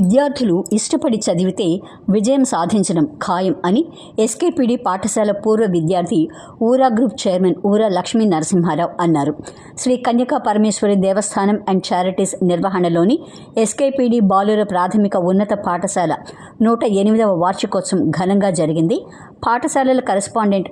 విద్యార్థులు ఇష్టపడి చదివితే విజయం సాధించడం ఖాయం అని ఎస్కేపీడి పాఠశాల పూర్వ విద్యార్థి ఊరా గ్రూప్ చైర్మన్ ఊరా లక్ష్మీ నరసింహారావు అన్నారు. శ్రీ కన్యకా పరమేశ్వరి దేవస్థానం అండ్ చారిటీస్ నిర్వహణలోని ఎస్కేపీడి బాలుర ప్రాథమిక ఉన్నత పాఠశాల నూట ఎనిమిదవ వార్షికోత్సవం ఘనంగా జరిగింది. పాఠశాలల కరెస్పాండెంట్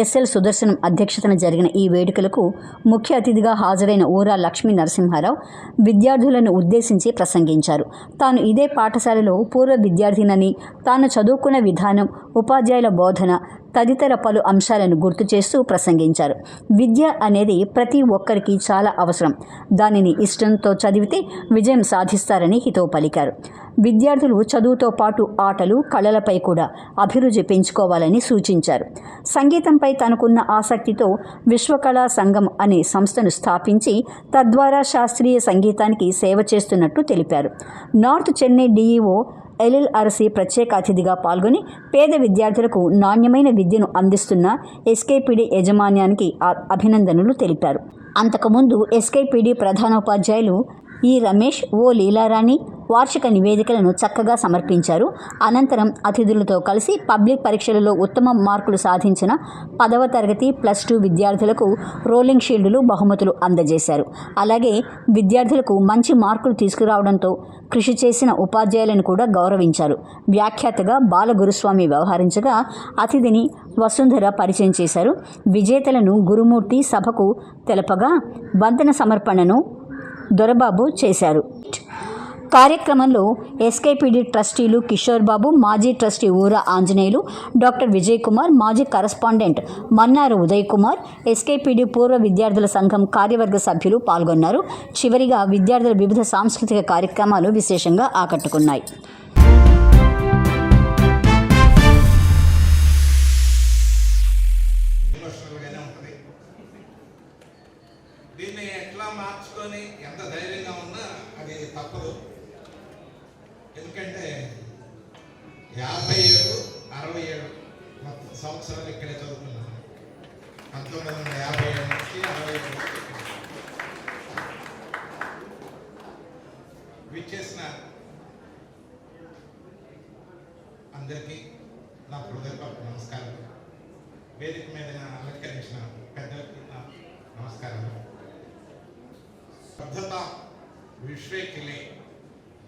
ఎస్ఎల్ సుదర్శనం అధ్యక్షతన జరిగిన ఈ వేడుకలకు ముఖ్య అతిథిగా హాజరైన ఊరా లక్ష్మీ నరసింహారావు విద్యార్థులను ఉద్దేశించి ప్రసంగించారు. తాను ఇదే పాఠశాలలో పూర్వ విద్యార్థినని తాను చదువుకున్న విధానం ఉపాధ్యాయుల బోధన తదితర పలు అంశాలను గుర్తు చేస్తూ ప్రసంగించారు. విద్య అనేది ప్రతి ఒక్కరికి చాలా అవసరం. దానిని ఇష్టంతో చదివితే విజయం సాధిస్తారని హితో పలికారు. విద్యార్థులు చదువుతో పాటు ఆటలు కళలపై కూడా అభిరుచి పెంచుకోవాలని సూచించారు. సంగీతంపై తనకున్న ఆసక్తితో విశ్వకళా సంఘం అనే సంస్థను స్థాపించి తద్వారా శాస్త్రీయ సంగీతానికి సేవ చేస్తున్నట్టు తెలిపారు. నార్త్ చెన్నై డిఈఓ ఎల్ఎల్ఆర్సీ ప్రత్యేక అతిథిగా పాల్గొని పేద విద్యార్థులకు నాణ్యమైన విద్యను అందిస్తున్న ఎస్కేపీడీ యాజమాన్యానికి అభినందనలు తెలిపారు. అంతకుముందు ఎస్కేపీడీ ప్రధానోపాధ్యాయులు ఈ రమేష్ ఓ లీలారాణి వార్షిక నివేదికలను చక్కగా సమర్పించారు. అనంతరం అతిథులతో కలిసి పబ్లిక్ పరీక్షలలో ఉత్తమ మార్కులు సాధించిన పదవ తరగతి ప్లస్ టూ విద్యార్థులకు రోలింగ్ షీల్డులు బహుమతులు అందజేశారు. అలాగే విద్యార్థులకు మంచి మార్కులు తీసుకురావడంతో కృషి చేసిన ఉపాధ్యాయులను కూడా గౌరవించారు. వ్యాఖ్యాతగా బాలగురుస్వామి వ్యవహరించగా అతిథిని వసుంధర పరిచయం చేశారు. విజేతలను గురుమూర్తి సభకు తెలపగా వంతెన సమర్పణను దొరబాబు చేశారు. కార్యక్రమంలో ఎస్కేపీడీ ట్రస్టీలు కిషోర్ బాబు మాజీ ట్రస్టీ ఊర ఆంజనేయులు డాక్టర్ విజయ్ కుమార్ మాజీ కరస్పాండెంట్ మన్నారు ఉదయ్ కుమార్ ఎస్కేపీడీ పూర్వ విద్యార్థుల సంఘం కార్యవర్గ సభ్యులు పాల్గొన్నారు. చివరిగా విద్యార్థుల వివిధ సాంస్కృతిక కార్యక్రమాలు విశేషంగా ఆకట్టుకున్నాయి.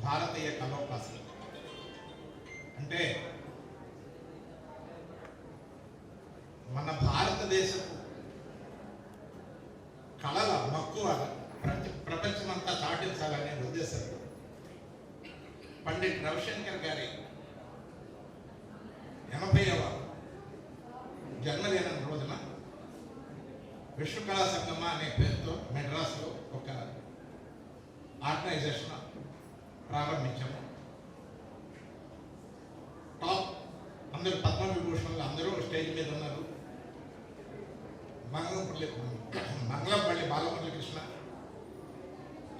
భారతీయ కలోపాసన అంటే మన భారతదేశపు కళల మక్కువ ప్రపంచ ప్రపంచమంతా చాటించాలనే ఉద్దేశంతో పండిట్ రవిశంకర్ గారి ఎనభైవ జన్మదినం రోజున విశ్వకళా సంగమ అనే పేరుతో మెడ్రాస్లో ఒక ఆర్గనైజేషన్ ప్రారంభించాము టాప్ అందరూ పద్మవిభూషణలు అందరూ స్టేజ్ మీద ఉన్నారు మంగళంపల్లి మంగళంపల్లి బాలమురళి కృష్ణ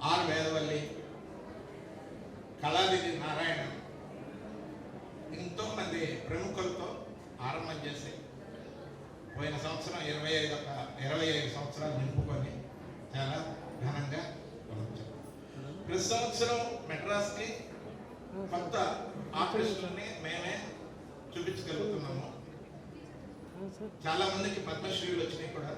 ఆర్ వేదవల్లి కళానిధి నారాయణ ఎంతో మంది ప్రముఖులతో ఆరంభం చేసి పోయిన సంవత్సరం ఇరవై ఐదు ఇరవై ఐదు సంవత్సరాలు నింపుకొని చాలా ఘనంగా. ప్రతి సంవత్సరం మెడ్రాస్కి కొత్త ఆర్టిస్టులని మేమే చూపించగలుగుతున్నాము. చాలా మందికి పద్మశ్రీలు వచ్చినాయి కూడా.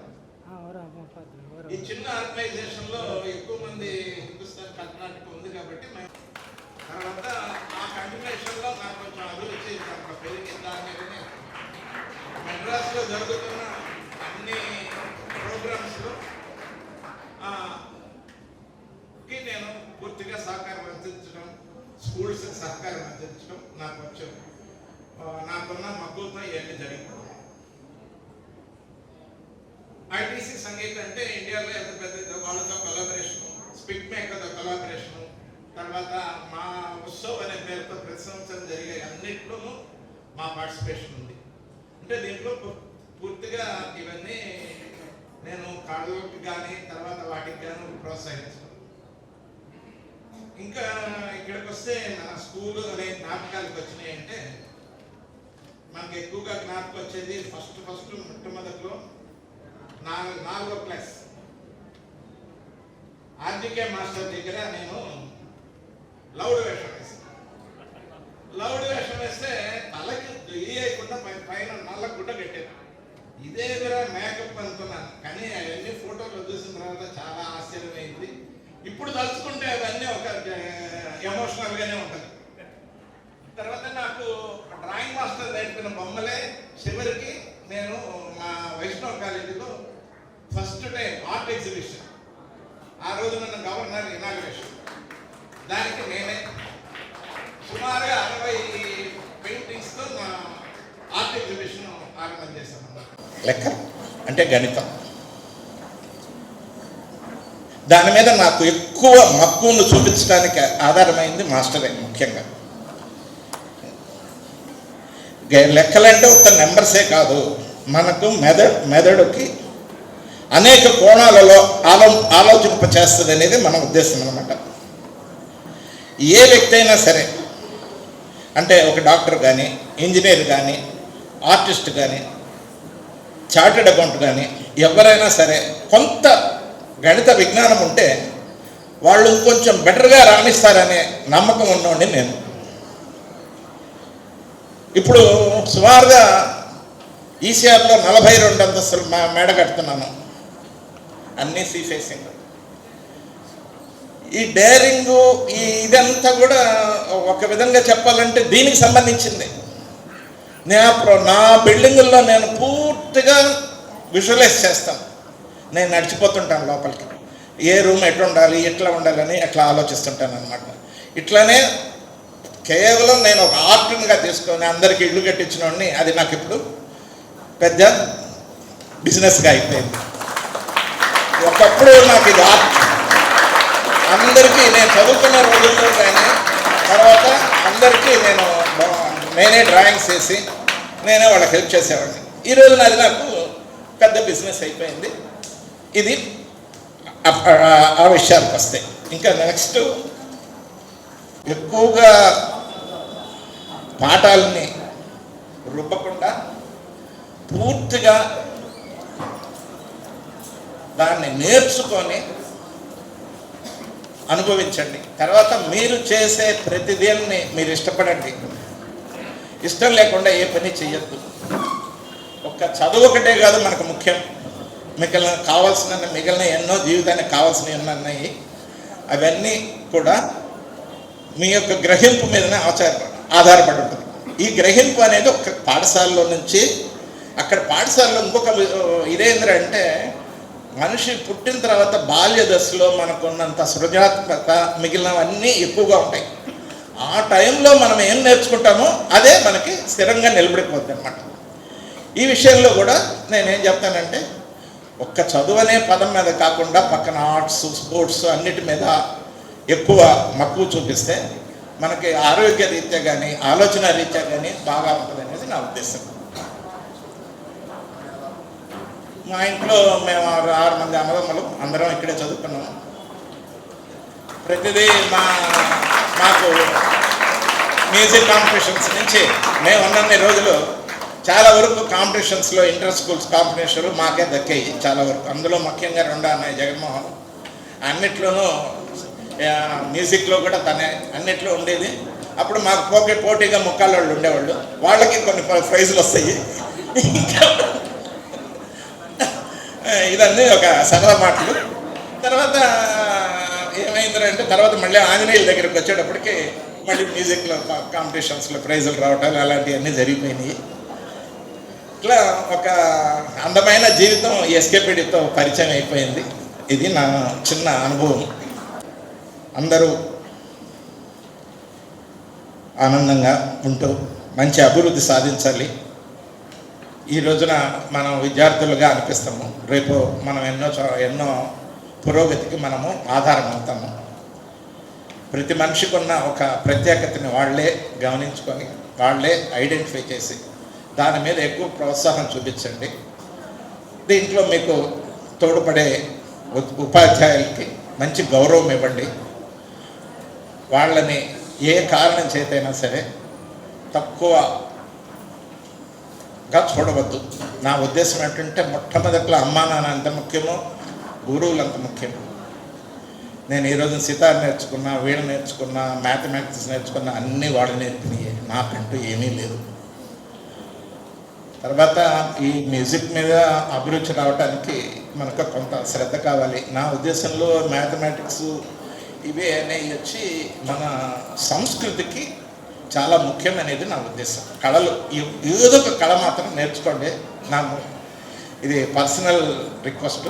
ఈ చిన్న ఆర్గనైజేషన్లో ఎక్కువ మంది హిందుస్థాన్ కర్ణాటక ఉంది కాబట్టి మేము తర్వాత ఆ కంటిన్యూషన్ నాకు కొంచెం అభిరుచి అక్కడ పెరిగిందా అనేది మెడ్రాస్లో జరుగుతున్న అన్ని ప్రోగ్రామ్స్లో కి నేను పూర్తిగా సహకారం అందించడం స్కూల్స్ సహకారం అందించడం నాకు వచ్చాం నాకున్న మక్కువతో ఇవన్నీ జరిగింది ఐటీసీ సంగీతం అంటే ఇండియాలో ఎంత పెద్ద వాళ్ళతో కొలాబరేషన్ స్పిక్ మేకర్తో కొలాబరేషన్ తర్వాత మా ఉత్సవ్ అనే పేరుతో ప్రతి సంవత్సరం జరిగే అన్నిట్లోనూ మా పార్టిసిపేషన్ ఉంది. అంటే దీంట్లో పూర్తిగా ఇవన్నీ నేను కాళ్ళకి కానీ తర్వాత వాటికి కానీ ప్రోత్సహించాను. ఇంకా ఇక్కడికి వస్తే నా స్కూల్ అనే జ్ఞాపకాలకు వచ్చినాయి అంటే మనకు ఎక్కువగా జ్ఞాపకం వచ్చేది ఫస్ట్ ఫస్ట్ మొట్టమొదటిలో నాలుగు నాలుగో క్లాస్. ఆర్జికే మాస్టర్ దగ్గర నేను లౌడ్ వేషం వేసాను లౌడ్ వేషం వేస్తే తలకి వేయకుండా పైన నల్ల గుడ్డ కట్టారు ఇదే విధంగా మేకప్ అనుకున్నాను కానీ అవన్నీ ఫోటోలు చూసిన తర్వాత చాలా ఆశ్చర్యమైంది. ఇప్పుడు తలుచుకుంటే అవన్నీ ఒక ఎమోషనల్గానే ఉంటుంది. తర్వాత నాకు డ్రాయింగ్ మాస్టర్ నేర్పిన బొమ్మలే చివరికి నేను మా వైష్ణవ కాలేజీలో ఫస్ట్ టైం ఆర్ట్ ఎగ్జిబిషన్ ఆ రోజు నన్ను గవర్నర్ ఇనాగ్రేషన్ దానికి నేనే సుమారుగా అరవై పెయింటింగ్స్తో నా ఆర్ట్ ఎగ్జిబిషన్ ఆరంభం చేశాను లెక్క? అంటే గణితం. దాని మీద నాకు ఎక్కువ మక్కువను చూపించడానికి ఆధారమైంది మాస్టరే ముఖ్యంగా. లెక్కలంటే ఒక నెంబర్సే కాదు. మనకు మెద మెదడుకి అనేక కోణాలలో ఆలో ఆలోచింప చేస్తుంది అనేది మన ఉద్దేశం అనమాట ఏ వ్యక్తి అయినా సరే అంటే ఒక డాక్టర్ కానీ ఇంజనీర్ కానీ ఆర్టిస్ట్ కానీ చార్టెడ్ అకౌంట్ కానీ ఎవరైనా సరే కొంత గణిత విజ్ఞానం ఉంటే వాళ్ళు ఇంకొంచెం బెటర్గా రాణిస్తారనే నమ్మకం ఉన్నోండి నేను. ఇప్పుడు సుమారుగా ఈసీఆర్లో నలభై రెండు అంతస్తులు మేడ కడుతున్నాను. అన్నీ సీ ఫేసింగ్ ఈ డేరింగ్ ఈ ఇదంతా కూడా ఒక విధంగా చెప్పాలంటే దీనికి సంబంధించింది. నా నా బిల్డింగుల్లో నేను పూర్తిగా విజువలైజ్ చేస్తాను. నేను నడిచిపోతుంటాను లోపలికి. ఏ రూమ్ ఎట్లా ఉండాలి ఎట్లా ఉండాలని అట్లా ఆలోచిస్తుంటాను అనమాట ఇట్లానే కేవలం నేను ఒక ఆర్ట్గా తీసుకొని అందరికి ఇల్లు కట్టించిన అది నాకు ఇప్పుడు పెద్ద బిజినెస్గా అయిపోయింది. ఒకప్పుడు నాకు ఇది ఆర్ట్ అందరికీ నేను చదువుకున్న రోజుల్లో కానీ తర్వాత అందరికీ నేను నేనే డ్రాయింగ్స్ వేసి నేనే వాళ్ళకి హెల్ప్ చేసేవాడిని. ఈ రోజున నాకు పెద్ద బిజినెస్ అయిపోయింది. ఇది ఆ- ఆ విషయాలకు వస్తాయి ఇంకా నెక్స్ట్ ఎక్కువగా పాఠాలని రుబ్బకుండా పూర్తిగా దాన్ని నేర్చుకొని అనుభవించండి. తర్వాత మీరు చేసే ప్రతి దేన్ని మీరు ఇష్టపడండి. ఇష్టం లేకుండా ఏ పని చేయొద్దు ఒక్క చదువు ఒకటే కాదు మనకు ముఖ్యం. మిగిలిన కావాల్సిన మిగిలిన ఎన్నో జీవితానికి కావాల్సినవి ఉన్నాయి. అవన్నీ కూడా మీ యొక్క గ్రహింపు మీదనే ఆచార ఆధారపడి ఉంటుంది. ఈ గ్రహింపు అనేది ఒక పాఠశాలలో నుంచి అక్కడ పాఠశాలలో ఇంకొక ఇదేంద్ర అంటే మనిషి పుట్టిన తర్వాత బాల్య దశలో మనకున్నంత సృజనాత్మక మిగిలినవన్నీ ఎక్కువగా ఉంటాయి. ఆ టైంలో మనం ఏం నేర్చుకుంటామో అదే మనకి స్థిరంగా నిలబడిపోద్ది అనమాట ఈ విషయంలో కూడా నేనేం చెప్తానంటే ఒక్క చదువు అనే పదం మీద కాకుండా పక్కన ఆర్ట్స్ స్పోర్ట్స్ అన్నిటి మీద ఎక్కువ మక్కువ చూపిస్తే మనకి ఆరోగ్య రీత్యా కానీ ఆలోచన రీత్యా కానీ బాగా ఉంటుంది అనేది నా ఉద్దేశం. మా ఇంట్లో మేము ఆరు ఆరు మంది అన్నదమ్ములు అందరం ఇక్కడే చదువుకున్నాము ప్రతిదీ మా మాకు మ్యూజిక్ కాంపిటీషన్స్ నుంచి మేము ఉన్నన్ని రోజులు చాలా వరకు కాంపిటీషన్స్లో ఇంటర్ స్కూల్స్ కాంపిటీషన్లు మాకే దక్కాయి చాలా వరకు. అందులో ముఖ్యంగా రెండు అన్నయ్య జగన్మోహన్. అన్నిట్లోనూ మ్యూజిక్లో కూడా తనే అన్నిట్లో ఉండేది. అప్పుడు మాకు పోటీ పోటీగా ముక్కాళ్ళు వాళ్ళు ఉండేవాళ్ళు. వాళ్ళకి కొన్ని ప్రైజులు వస్తాయి ఇంకా ఇదన్నీ ఒక సరదా మాటలు. తర్వాత ఏమైందంటే తర్వాత మళ్ళీ ఆంజనేయుల దగ్గరికి వచ్చేటప్పటికి మళ్ళీ మ్యూజిక్లో కాంపిటీషన్స్లో ప్రైజులు రావటాలు అలాంటివన్నీ జరిగిపోయినాయి. ఇట్లా ఒక అందమైన జీవితం ఎస్కేపీడితో పరిచయం అయిపోయింది. ఇది నా చిన్న అనుభవం. అందరూ ఆనందంగా ఉంటూ మంచి అభివృద్ధి సాధించాలి. ఈ రోజున మనం విద్యార్థులుగా అనిపిస్తాము. రేపు మనం ఎన్నో చో- ఎన్నో పురోగతికి మనము ఆధారం అవుతాము ప్రతి మనిషికి ఉన్న ఒక ప్రత్యేకతని వాళ్ళే గమనించుకొని వాళ్ళే ఐడెంటిఫై చేసి దాని మీద ఎక్కువ ప్రోత్సాహం చూపించండి. దీంట్లో మీకు తోడ్పడే ఉపాధ్యాయులకి మంచి గౌరవం ఇవ్వండి. వాళ్ళని ఏ కారణం చేతైనా సరే తక్కువ గా చూడవద్దు. నా ఉద్దేశం ఏంటంటే మొట్టమొదట్లో అమ్మా నాన్న ఎంత ముఖ్యమో గురువులు అంత ముఖ్యమో. నేను ఈరోజు సితార్ నేర్చుకున్నా వీణ నేర్చుకున్నా మ్యాథమెటిక్స్ నేర్చుకున్నా అన్నీ వాళ్ళు నేర్పినాయి. నాకంటూ ఏమీ లేదు. తర్వాత ఈ మ్యూజిక్ మీద అభిరుచి రావడానికి మనకు కొంత శ్రద్ధ కావాలి. నా ఉద్దేశంలో మ్యాథమెటిక్స్ ఇవే అనేవి వచ్చి మన సంస్కృతికి చాలా ముఖ్యమైనది నా ఉద్దేశం. కళలు ఏదో ఒక కళ మాత్రం నేర్చుకోండి. నా ఇది పర్సనల్ రిక్వెస్ట్.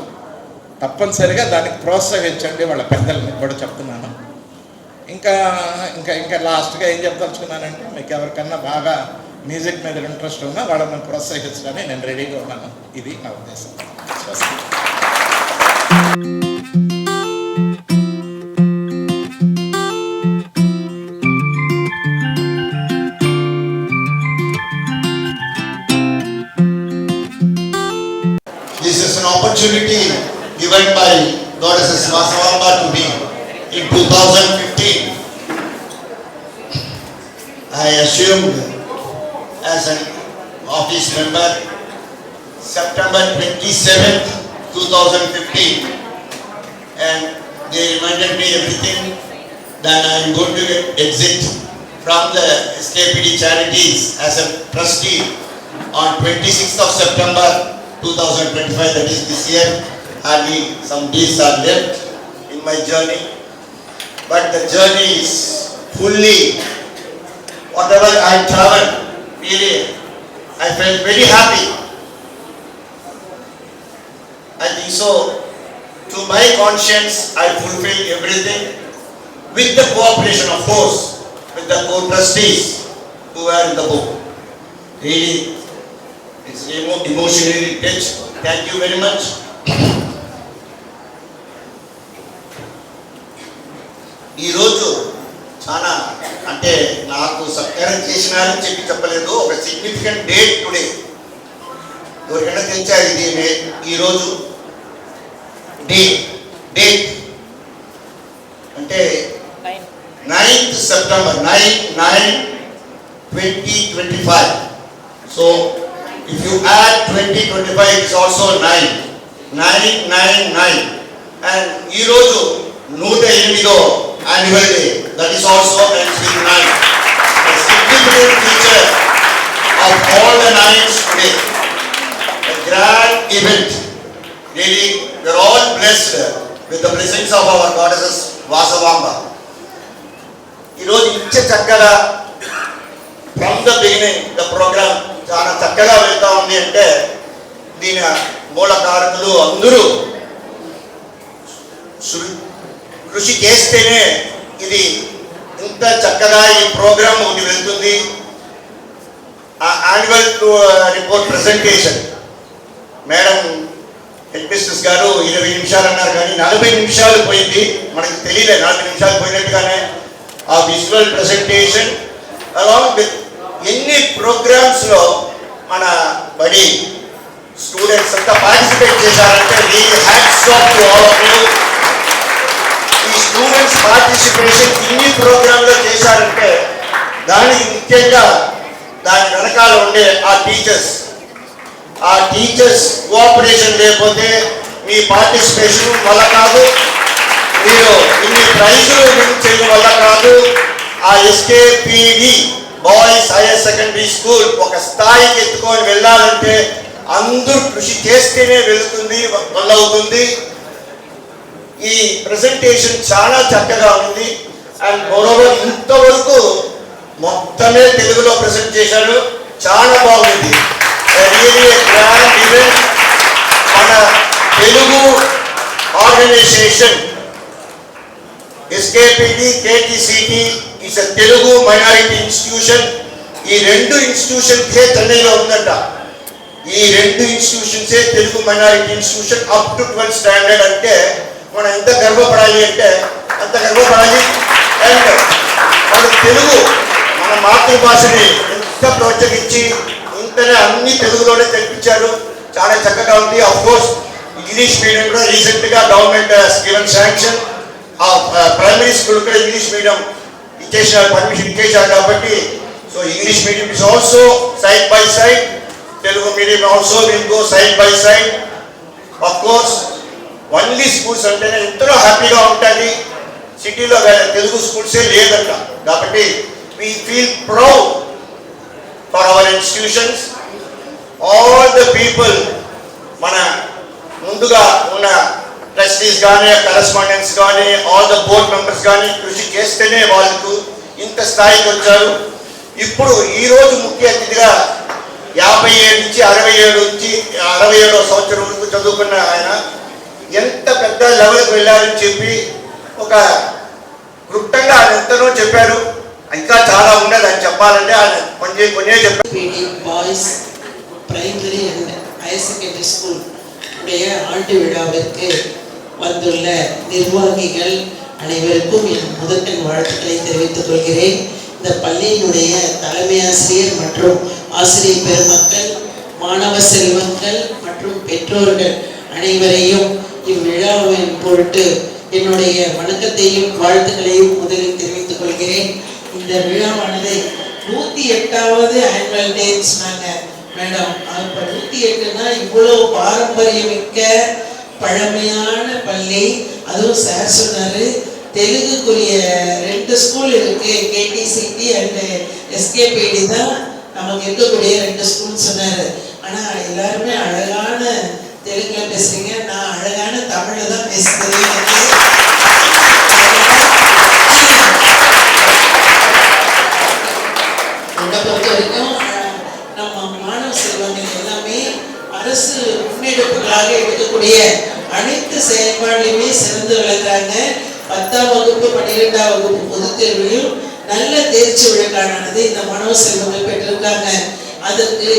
తప్పనిసరిగా దానికి ప్రోత్సహించండి వాళ్ళ పెద్దల్ని కూడా చెప్తున్నాను. ఇంకా ఇంకా ఇంకా లాస్ట్గా ఏం చెప్పదలుచుకున్నానంటే మీకు ఎవరికన్నా బాగా మ్యూజిక్ మీద ఇంట్రెస్ట్ ఉన్నా వాళ్ళని ప్రోత్సహించడానికి నేను రెడీగా ఉన్నాను. ఇది నా ఉద్దేశం. September 27th, 2015 and they reminded me everything that I am going to exit from the SKPD charities as a trustee on 26th of September 2025, that is this year. Hardly some days are left in my journey. But the journey is fully, whatever I traveled, really, I felt very happy. I think so, to my conscience, I fulfilled everything with the cooperation, of course, with the co-trustees who were in the book. Really, it's emo- emotionally touched. Thank you very much. ఈరోజు చాలా అంటే నాకు సత్కారం చేసినారని చెప్పి చెప్పలేదు ఒక significant date today ఎవరికైనా తెచ్చారు ఇది ఈరోజు డే డేట్ అంటే ninth September nine nine twenty twenty five so if you add twenty twenty five it's also nine nine nine nine and ఈరోజు నూట ఎనిమిదో annual day that is also ends with nine significant feature of all the nines today a grand event. Really, we are all blessed with the blessings of our goddesses Vasavamba. ఈరోజు ఇంత చక్కగా from the beginning the programme చాలా చక్కగా వెళ్తా ఉంది అంటే దీని మూల కారకులు అందరూ కృషి చేస్తేనే ఇది ఇంత చక్కగా ఈ ప్రోగ్రామ్ ఒకటి వెళ్తుంది annual report presentation madam headmistress గారు ఇరవై నిమిషాలు అన్నారు కానీ నలభై నిమిషాలు పోయింది. మనకి తెలియలే నలభై నిమిషాలు పోయినట్టుగానే ఆ విజువల్ ప్రజెంటేషన్ అలాంగ్ విత్ ఎన్ని ప్రోగ్రామ్స్లో మన బడి స్టూడెంట్స్ అంతా పార్టిసిపేట్ చేశారంటే really hats off to all of you ఈ స్టూడెంట్స్ పార్టిసిపేషన్ ఇన్ని ప్రోగ్రాంలో చేశారంటే దానికి ముఖ్యంగా దాని వెనకాల ఉండే ఆ టీచర్స్ ఆ టీచర్స్ కోఆపరేషన్ లేకపోతే మీ పార్టిసిపేషన్ వల్ల కాదు. మీరు ఇన్ని ప్రైజులు విన్ చేయడం వల్ల కాదు. ఆ SKPD boys higher secondary school ఒక స్థాయికి ఎత్తుకొని వెళ్ళాలంటే అందరూ కృషి చేస్తేనే వెళుతుంది మొదలవుతుంది అవుతుంది ఈ ప్రెజెంటేషన్ చాలా చక్కగా ఉంది. అండ్ మోరోవర్ ఇంతవరకు మొత్తమే తెలుగులో ప్రెజెంట్ చేశారు. చాలా బాగుంది. రియలీ గ్రాండ్ ఈవెంట్ మన Telugu organisation SKPT KTCT is Telugu minority institution ఈ రెండు ఇన్స్టిట్యూషన్సే చెన్నైలో ఉందంట? ఈ రెండు ఇన్స్టిట్యూషన్సే Telugu minority institution up to twelfth standard అంటే మనం ఎంత గర్వపడాలి అంటే అంత గర్వపడాలి అండ్ మన తెలుగు మన మాతృభాషని ఎంత ప్రోత్సహించి ఇంతనే అన్ని తెలుగులోనే తెప్పించారు చాలా చక్కగా ఉంది. అఫ్ కోర్స్ ఇంగ్లీష్ మీడియం కూడా రీసెంట్గా గవర్నమెంట్ గివెన్ శాంక్షన్ ఆ ప్రైమరీ స్కూల్ కూడా ఇంగ్లీష్ మీడియం ఇచ్చేసారు పర్మిషన్ ఇచ్చేసారు కాబట్టి so English medium is also side by side Telugu medium also will go side by side of course only schools అంటేనే ఎంతో హ్యాపీగా ఉంటుంది. సిటీలో తెలుగు స్కూల్సే లేదంట. కాబట్టి we feel proud for our institutions all the people మన ముందుగా ఉన్న ట్రస్టీస్ కానీ కరస్పాండెంట్స్ కానీ ఆల్ ద బోర్డ్ మెంబర్స్ కానీ కృషి చేస్తేనే వాళ్ళకు ఇంత స్థాయికి వచ్చారు. ఇప్పుడు ఈరోజు ముఖ్య అతిథిగా యాభై ఏడు నుంచి అరవై ఏడు నుంచి అరవై ఏడో సంవత్సరం వరకు చదువుకున్న ఆయన ఎంత పెద్ద లెవెల్కి వెళ్ళారని చెప్పి ఒక క్లుప్తంగా ఆయన ఎంతనో చెప్పారు. ఇంకా చాలా ఉన్నది అని చెప్పాలంటే ఆయన కొంచెం కొంచెం చెప్పారు PD boys primary and higher secondary school உடைய ஆண்டு விழாவிற்கு வந்துள்ள நிர்வாகிகள் அனைவருக்கும் என் முதற்கண் வாழ்த்துக்களை தெரிவித்துக் கொள்கிறேன் இந்த பள்ளியினுடைய தலைமை ஆசிரியர் மற்றும் ஆசிரியர் பெருமக்கள் மாணவ செல்வங்கள் மற்றும் பெற்றோர்கள் அனைவரையும் இவ்விழாவின் பொருட்டு என்னுடைய வணக்கத்தையும் வாழ்த்துக்களையும் முதலில் தெரிவித்துக் கொள்கிறேன் இந்த விழாவானது நூத்தி எட்டாவது ஆனுவல் டேஸ் சொன்னாங்க. மேடம் அப்ப நூத்தி எட்டுனா இவ்வளவு பாரம்பரியமிக்க பழமையான பள்ளி. அதுவும் சார் சொன்னாரு தெலுங்குக்குரிய ரெண்டு ஸ்கூல் இருக்கு கேடிசிடி அண்ட் எஸ்கேபிடி தான் நமக்கு இருக்கக்கூடிய ரெண்டு ஸ்கூல் சொன்னாரு. ஆனா எல்லாருமே அழகான தெலுங்குல பேசுறீங்க. நான் அழகான தமிழ்ல தான் பேசுகிறேன் விழாவானது இந்த மனோ செல்வங்கள் பெற்றிருக்காங்க. அதற்கு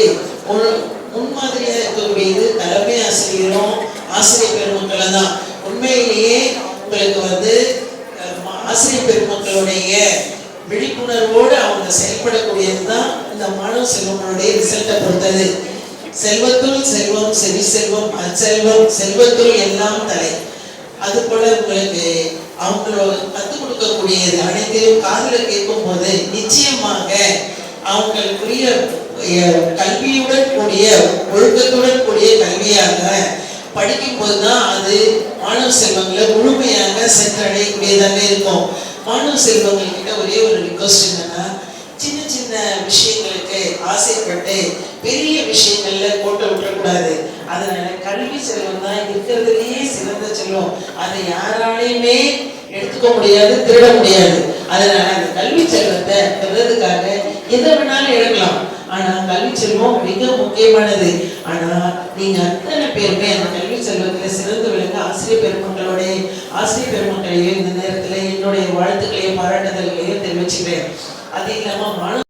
அவங்களோட கற்றுக் கொடுக்கக்கூடியது அனைத்தையும் காதில் கேட்கும் போது நிச்சயமாக அவங்களுக்குரிய கல்வியுடன் கூடிய ஒழுக்கத்துடன் கூடிய கல்வியாக படிக்கும்போது தான் அது மாணவ செல்வங்களை முழுமையாக சென்றடையக்கூடியதாக இருக்கும். மாணவ செல்வங்கள் கிட்ட ஒரே ஒரு ரிக்வஸ்ட் என்னன்னா சின்ன சின்ன விஷயங்களுக்கு ஆசைப்பட்டு பெரிய விஷயங்கள்ல கோட்டை விட்டுறக்கூடாது அதனால கல்வி செல்வம் தான் இருக்கிறதுலேயே சிறந்த செல்வம். அதை யாராலையுமே எடுத்துக்க முடியாது திருட முடியாது. அதனால அந்த கல்வி செல்வத்தை பெறதுக்காக எதை வேணாலும் எடுக்கலாம். ஆனா கல்வி செல்வம் மிக முக்கியமானது. ஆனா நீங்க அத்தனை பேருமே அந்த கல்வி செல்வத்துல சிறந்து விளங்க ஆசிரியர் பெருமக்களுடைய ஆசிரியர் பெருமக்களையும் இந்த நேரத்துல என்னுடைய வாழ்த்துக்களையும் பாராட்டுதல்களையும் தெரிவிச்சுக்கிறேன். அது இல்லாம மாணவ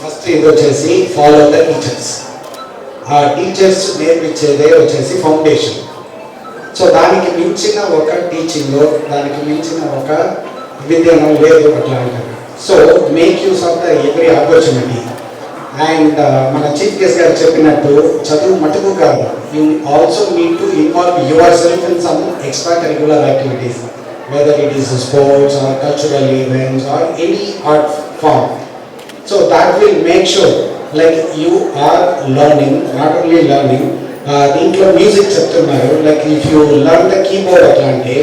ఫస్ట్ ఇది వచ్చేసి ఫాలో ద టీచర్స్ ఆ టీచర్స్ నేర్పించేదే వచ్చేసి ఫౌండేషన్ సో దానికి మించిన ఒక టీచింగ్ దానికి మించిన ఒక విద్యను లేదు అట్లా అంటారు so make use of the every opportunity and మన చీఫ్ గెస్ట్ గారు చెప్పినట్టు చదువు మటుకు కాదు. You also need to involve yourself in some extracurricular activities whether it is sports or cultural events or any art form So that will make sure like you are learning, not only learning, uh, దీంట్లో music చెప్తున్నారు like if you learn the keyboard ఎట్లా అంటే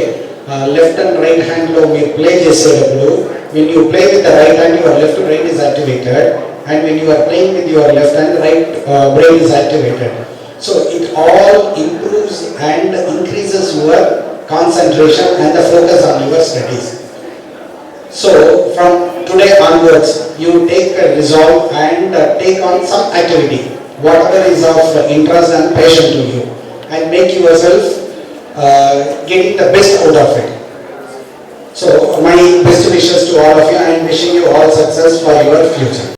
left and right హ్యాండ్లో మీరు play చేసేటప్పుడు when you play with the right hand your left brain is activated and when you are playing with your left hand right brain is activated so it all improves and increases your concentration and the focus on your studies So from today onwards, you take a resolve and uh, take on some activity, whatever is of interest and passion to you, and make yourself uh, getting the best out of it. So my best wishes to all of you and wishing you all success for your future.